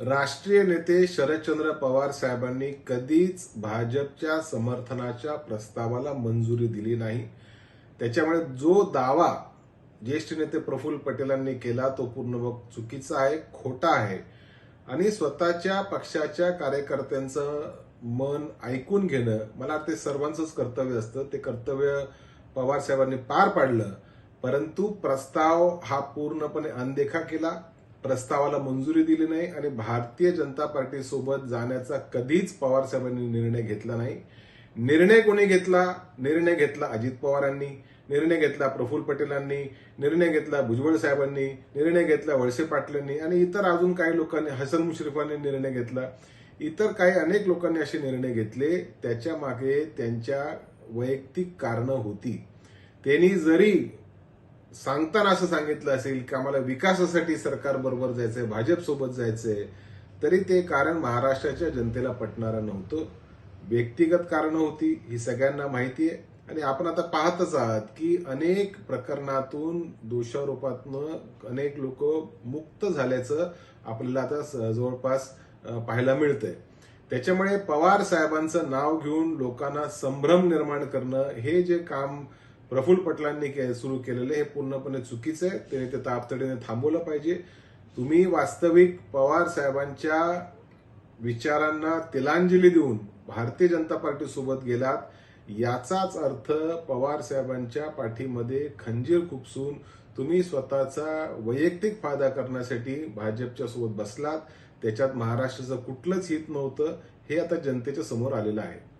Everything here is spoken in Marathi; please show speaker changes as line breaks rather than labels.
राष्ट्रीय नेते शरदचंद्र पवार साहेबांनी कधीच भाजपच्या समर्थनाच्या प्रस्तावाला मंजुरी दिली नाही. त्याच्यामुळे जो दावा ज्येष्ठ नेते प्रफुल्ल पटेलांनी केला तो पूर्ण चुकीचा आहे खोटा आहे. आणि स्वतःच्या पक्षाच्या कार्यकर्त्यांचं मन ऐकून घेणं मला ते सर्वांचंच कर्तव्य असतं. ते कर्तव्य पवार साहेबांनी पार पाडलं. परंतु प्रस्ताव हा पूर्णपणे अनदेखा केला. प्रस्तावाला मंजुरी दिली नाही आणि भारतीय जनता पार्टीसोबत जाण्याचा कधीच पवार साहेबांनी निर्णय घेतला नाही. निर्णय कोणी घेतला? निर्णय घेतला अजित पवारांनी निर्णय घेतला प्रफुल्ल पटेलांनी निर्णय घेतला भुजबळ साहेबांनी निर्णय घेतला वळसे पाटलांनी आणि इतर अजून काही लोकांनी हसन मुश्रीफांनी निर्णय घेतला. इतर काही अनेक लोकांनी असे निर्णय घेतले. त्याच्यामागे त्यांच्या वैयक्तिक कारणं होती. त्यांनी जरी सांगताना असं सांगितलं असेल की आम्हाला विकासासाठी सरकारबरोबर जायचंय भाजप सोबत जायचंय तरी ते कारण महाराष्ट्राच्या जनतेला पटणारं नव्हतं. व्यक्तिगत कारणं होती ही सगळ्यांना माहिती आहे. आणि आपण आता पाहतच आहात की अनेक प्रकरणातून दोषारोपातनं अनेक लोक मुक्त झाल्याचं आपल्याला आता स- जवळपास पाहायला मिळतंय. त्याच्यामुळे पवार साहेबांचं नाव घेऊन लोकांना संभ्रम निर्माण करणं हे जे काम प्रफुल्ल पटलांनी के- सुरू केलेलं आहे हे पूर्णपणे चुकीचं आहे. त्याने ते तातडीने थांबवलं पाहिजे. तुम्ही वास्तविक पवार साहेबांच्या विचारांना तिलांजली देऊन भारतीय जनता पार्टी सोबत गेलात याचाच अर्थ पवार साहेबांच्या पाठीमध्ये खंजीर खुपसून तुम्ही स्वतःचा वैयक्तिक फायदा करण्यासाठी भाजपच्या सोबत बसलात. त्याच्यात महाराष्ट्राचं कुठलंच हित नव्हतं. हे आता जनतेच्या समोर आलेलं आहे.